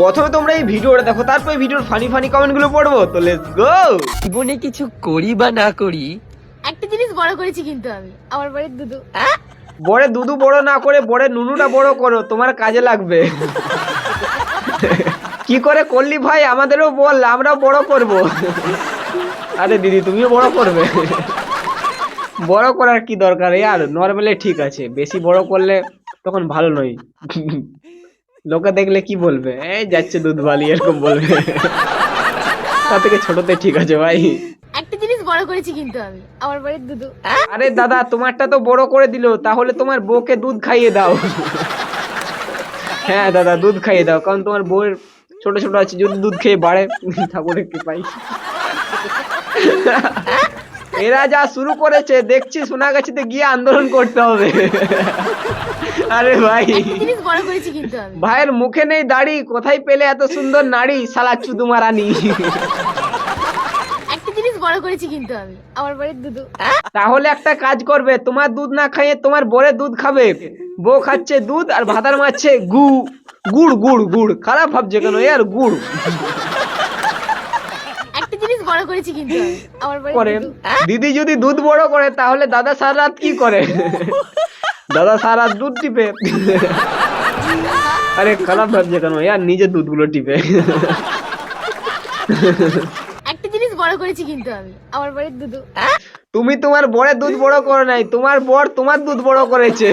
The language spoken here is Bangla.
প্রথমে তোমরা এই ভিডিওটা দেখো তারপর এই ভিডিওর ফানি ফানি কমেন্টগুলো পড়ব তো লেটস গো জীবনে কিছু করি বা না করি? একটা জিনিস বড় করেছি কিন্তু আমি আমার বাড়ির দুধু বড়ে দুধু বড় না করে বড়ে নুনুটা বড় করো তোমার কাজে লাগবে। কি করে করলি ভাই? আমাদেরও বল আমরাও বড় করব। আরে দিদি তুমিও বড় করবে। বড় করার কি দরকার? আর নর্মালি ঠিক আছে বেশি বড় করলে তখন ভালো নয়। লোকে দেখলে কি বলবে? এই যাচ্ছে দুধ বালি এরকম বলবে। তার থেকে ছোটতে ঠিক আছে ভাই। একটা জিনিস বড় করেছি কিন্তু আমি আমার বাড়ির দুধু। আরে দাদা তোমারটা তো বড় করে দিলো তাহলে তোমার বউকে দুধ খাইয়ে দাও। হ্যাঁ দাদা দুধ খাইয়ে দাও কারণ তোমার বউয়ের ছোট ছোট আছে যদি দুধ খেয়ে বাড়ে ঠাকুরের কৃপাই এরা যা শুরু করেছে দেখছি সোনাগাছিতে গিয়ে আন্দোলন করতে হবে। আরে ভাই। জিনিস বড় করেছি কিন্তু আমি। ভাইয়ের মুখে নেই দাড়ি কোথায় পেলে এত সুন্দর নারী বাড়ির দুধু তাহলে একটা কাজ করবে তোমার দুধ না খাইয়ে তোমার বরে দুধ খাবে। বউ খাচ্ছে দুধ আর ভাতার মারছে গু। গুড় গুড় গুড় খারাপ ভাবছে কেন? আর গুড়। করেছি কিন্তু আমার করে দিদি যদি দুধ বড় করে তাহলে দাদা সারা রাত কি করে? দাদা সারা রাত দুধ টিপে। আরে খারাপ ভাবছে কেন? ইয়ার নিজে দুধগুলো টিপে। একটা জিনিস বড় করেছি কিন্তু আমি। আমার বাড়ির দুধু তুমি তোমার বরের দুধ বড় করো নাই তোমার বর তোমার দুধ বড় করেছে।